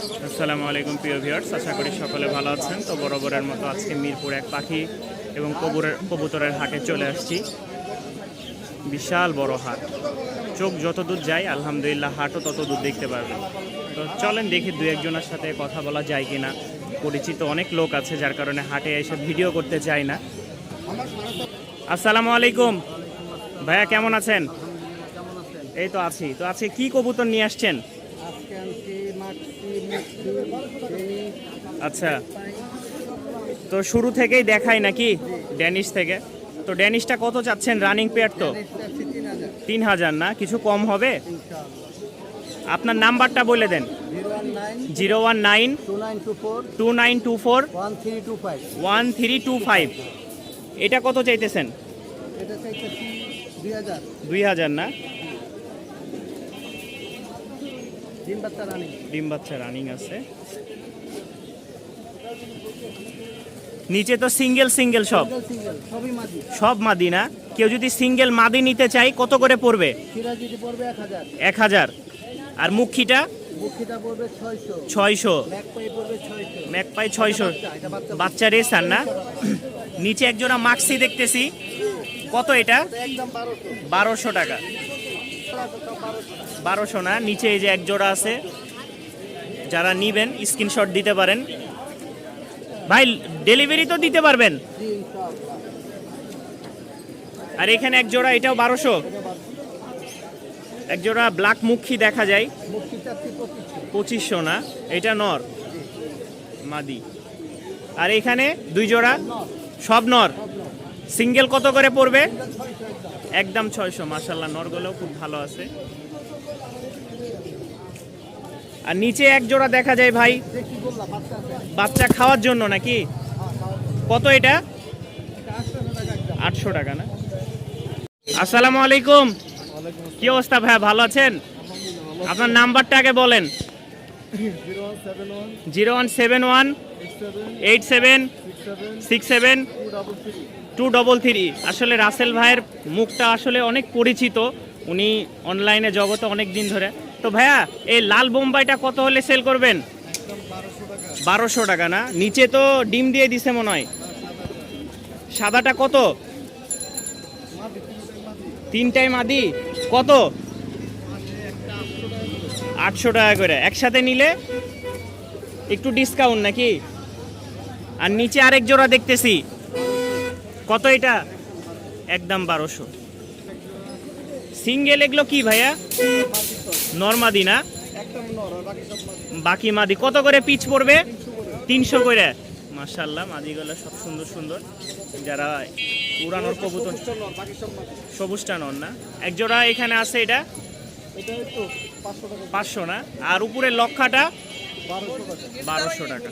আসসালামু আলাইকুম, প্রিয় ভিউয়ার্স। আশা করি সকলে ভালো আছেন। তো বরাবরের মতো আজকে মিরপুর এক পাখি এবং কবুরের কবুতরের হাটে চলে আসছি। বিশাল বড় হাট। চোখ যত দূর যায়, আলহামদুলিল্লাহ হাটও তত দূর দেখতে পারবেন। তো চলেন দেখি দু একজনের সাথে কথা বলা যায় কিনা। পরিচিত অনেক লোক আছে, যার কারণে হাটে এসে ভিডিও করতে চায় না। আসসালামু আলাইকুম। ভাইয়া, কেমন আছেন? এই তো আছি। তো আজকে কি কবুতর নিয়ে আসছেন? আচ্ছা। তো শুরু থেকেই দেখাই নাকি ড্যানিশ থেকে? তো ড্যানিশটা কত চাচ্ছেন? রানিং পেয়ার তো? তিন হাজার না? কিছু কম হবে? আপনার নাম্বারটা বলে দেন। Zero one nine two nine two four one three two five. এটা কত চাইতেছেন? দুই হাজার না? তিন বাচ্চা রানি ডিম বাচ্চা রানিং আছে। নিচে তো সিঙ্গেল সিঙ্গেল সব। সব মাদি না? কেউ যদি সিঙ্গেল মাদি নিতে চাই কত করে পড়বে? এক হাজার। আর মুখিটা ছয়শো। ম্যাকপাই ছয়শো। বাচ্চা রেসার না? নিচে একজোড়া মাক্সি দেখতেছি। কত এটা? বারোশো টাকা। বারোশো না, নিচে এই যে এক জোড়া আছে। যারা নিবেন স্ক্রিনশট দিতে পারেন। ভাই ডেলিভারি তো দিতে পারবেন। আর এখানে এক জোড়া, এটাও বারোশো। এক জোড়া ব্ল্যাক মুখী দেখা যায়। পঁচিশশো না, এটা নর। মাদি। আর এখানে দুই জোড়া, সব নর। সিঙ্গেল কত করে পড়বে? একদম ছয়শো মাসাল্লাহ নরগুলোও খুব ভালো আছে। আর নিচে এক জোড়া দেখা যায় ভাই, বাচ্চা খাওয়ার জন্য নাকি? কত এটা? আটশো টাকা না? আসসালামু আলাইকুম। কি অবস্থা ভাইয়া ভালো আছেন? আপনার নাম্বারটা আগে বলেন। Zero one seven one, eight seven, six seven. Two double three আসলে রাসেল ভাইয়ের মুখটা আসলে অনেক পরিচিত। উনি অনলাইনে জগতে অনেক দিন ধরে। তো ভাইয়া, এই লাল বোম্বাইটা কত হলে সেল করবেন? বারোশো টাকা না? নিচে তো ডিম দিয়ে দিছে মনে হয়। সাদাটা কত? তিনটাই মাদি। কত? আটশো টাকা করে। একসাথে নিলে একটু ডিসকাউন্ট নাকি? আর নিচে আরেক জোড়া দেখতেছি। কত এটা? একদম বারোশো। সিঙ্গেল এগুলো কি ভাইয়া? মাদি নর্মাদি না? বাকি মাদি। কত করে পিচ পড়বে? তিনশো করে। মার্শাল্লাহ মাদিগুলো সব সুন্দর সুন্দর। যারা উড়ানোর কবুতর সবুজটা নন না? একজোড়া এখানে আছে এটা? পাঁচশো না? আর উপরে লক্ষাটা? বারোশো টাকা।